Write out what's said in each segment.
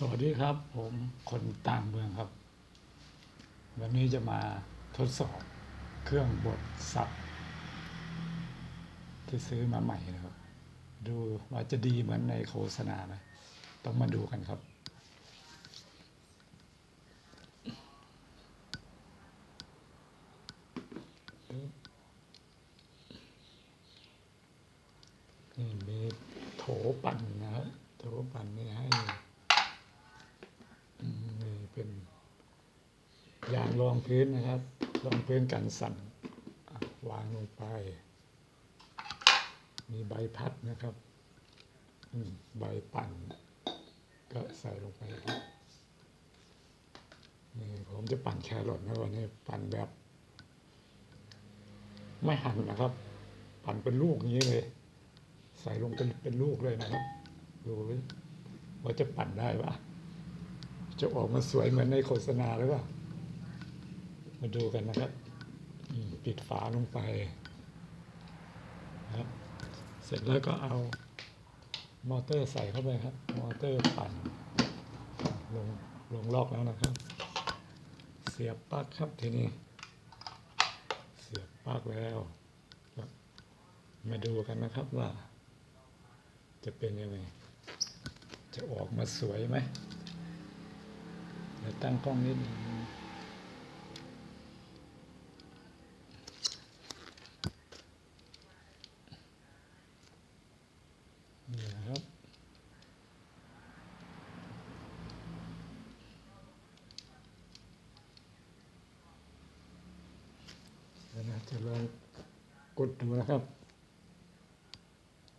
สวัสดีครับ ผมคนต่างเมืองครับ วันนี้จะมาทดสอบเครื่องบดสับที่ซื้อมาใหม่นะครับ ดูว่าจะดีเหมือนในโฆษณาไหมต้องมาดูกันครับนี่มีโถปั่นนะครับโถปั่นนี่ให้อืมนี่เป็นยาง รองพื้นนะครับ รองพื้นกันสั่นวางลงไป มีใบพัดนะครับใบปั่น ก็ใส่ลงไปครับนี่ผมจะปั่นแครอทนะวันนี้ปั่นแบบ ไม่หั่นนะครับ ปั่นเป็นลูกอย่างนี้เลย ใส่ลงเป็นเป็นลูกเลยนะครับ ดูว่าจะปั่นได้ปะจะออกมาสวยเหมือนในโฆษณาหรือเปล่า มาดูกันนะครับปิดฝาลงไปนะครับ เสร็จแล้วก็เอามอเตอร์ใส่เข้าไปครับ มอเตอร์ปั่นลงลงล็อกแล้วนะครับ เสียบปลั๊กครับทีนี้ เสียบปลั๊กแล้วมาดูกันนะครับว่า จะเป็นยังไง จะออกมาสวยไหมเดี๋ยวตั้งกล้องนิดนึงนี่นะครับ เดี๋ยวนะ จะลองกดดูนะครับ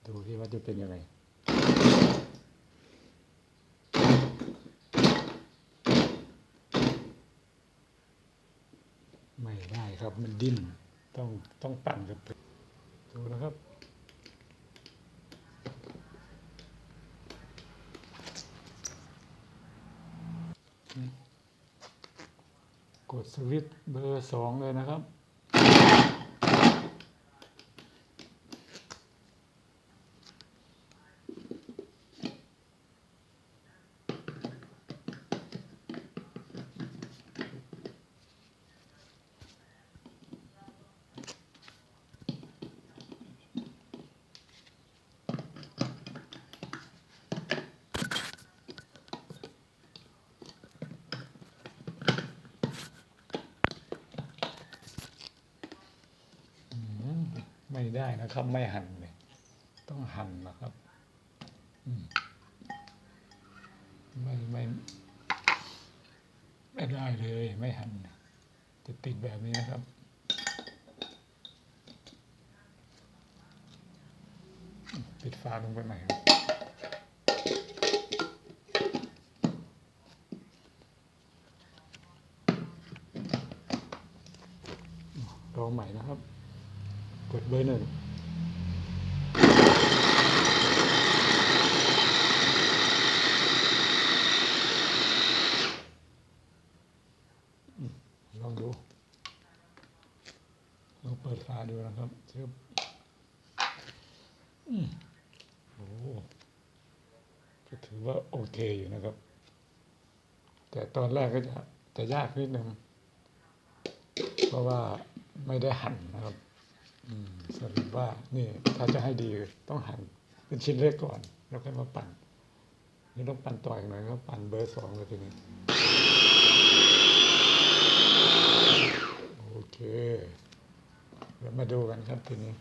ดูที่ว่าจะเป็นยังไงไม่ได้ครับมันดิ้นต้องต้องปั่นกับดูนะครับกดสวิตช์เบอร์สองเลยนะครับ อืม ไม่ได้นะครับ ไม่หั่นเลยต้องหั่นนะครับไม่ไม่ไม่ได้เลยไม่หั่นจะติดแบบนี้นะครับปิดฝาลงไปใหม่ครับลองใหม่นะครับ กดเบอร์หนึ่งลองดูลองเปิดฝาดูนะครับเชื่อมโอ้ก็ถือว่าโอเคอยู่นะครับ แต่ตอนแรกก็จะจะยากนิดนึง เพราะว่าไม่ได้หั่นนะครับ สรุปว่านี่ถ้าจะให้ดีต้องหั่นเป็นชิ้นเล็กก่อน แล้วค่อยมาปั่นนี่ต้องปั่นต่ออีกหน่อยก็ปั่นเบอร์สองเลยทีนี้โอเคเดี๋ยวมาดูกันครับทีนี้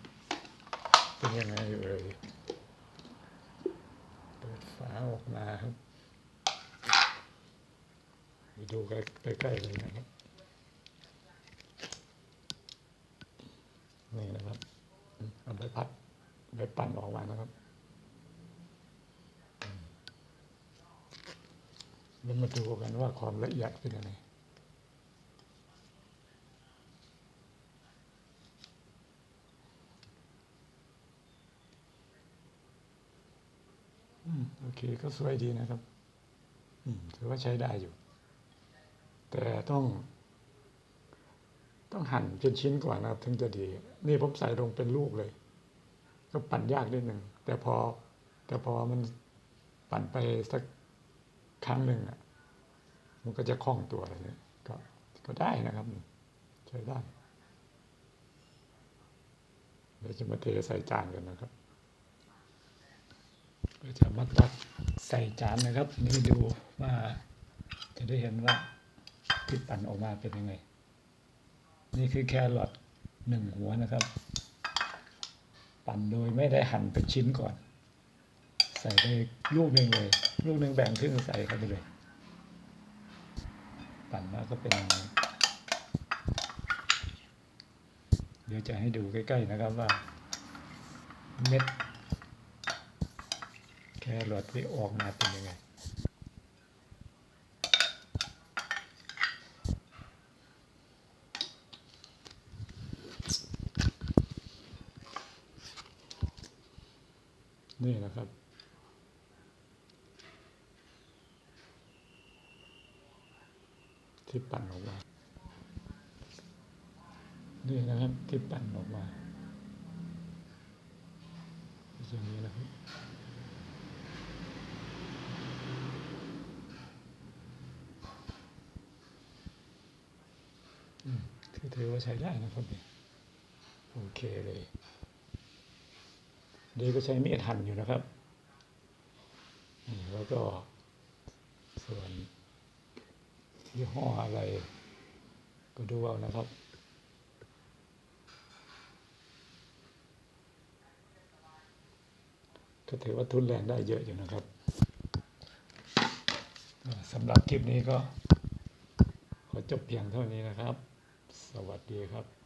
เป็นยังไงเอ่ยเปิดฝาออกมาครับ ไปดูใกล้ๆเลยนะครับ นี่นะครับเอาใบพัดใบปั่นออกมานะครับแล้วมาดูกันว่าความละเอียดเป็นยังไงอืมโอเคก็สวยดีนะครับอืมถือว่าใช้ได้อยู่ แต่ต้อง ต้องหั่นเป็นชิ้นก่อนนะครับถึงจะดี นี่ผมใส่ลงเป็นลูกเลย ก็ปั่นยากนิดหนึ่งแต่พอ แต่พอมันปั่นไปสักครั้งหนึ่งอะ มันก็จะคล่องตัวอะไรเนี่ยก็ก็ได้นะครับใช้ได้เดี๋ยวจะมาเทใส่จานกันนะครับก็จะมาตักใส่จานนะครับ นี่ดูว่าจะได้เห็นว่าที่ปั่นออกมาเป็นยังไง นี่คือแครอทหนึ่งหัวนะครับ ปั่นโดยไม่ได้หั่นเป็นชิ้นก่อน ใส่ไปลูกหนึ่งเลย ลูกหนึ่งแบ่งครึ่งใส่เข้าไปเลย ปั่นมาก็เป็นอย่างนี้เดี๋ยวจะให้ดูใกล้ๆนะครับว่า เม็ดแครอทที่ออกมาเป็นยังไง นี่นะครับ ที่ปั่นออกมา นี่นะครับที่ปั่นออกมาอย่างนี้นะครับอืมถือว่าใช้ได้นะครับโอเคเลย เดี๋ยวก็ใช้มีดหั่นอยู่นะครับแล้วก็ส่วนยี่ห้ออะไร ก็ดูเอานะครับก็ถือว่าทุนแรงได้เยอะอยู่นะครับสำหรับคลิปนี้ก็ ขอจบเพียงเท่านี้นะครับ สวัสดีครับ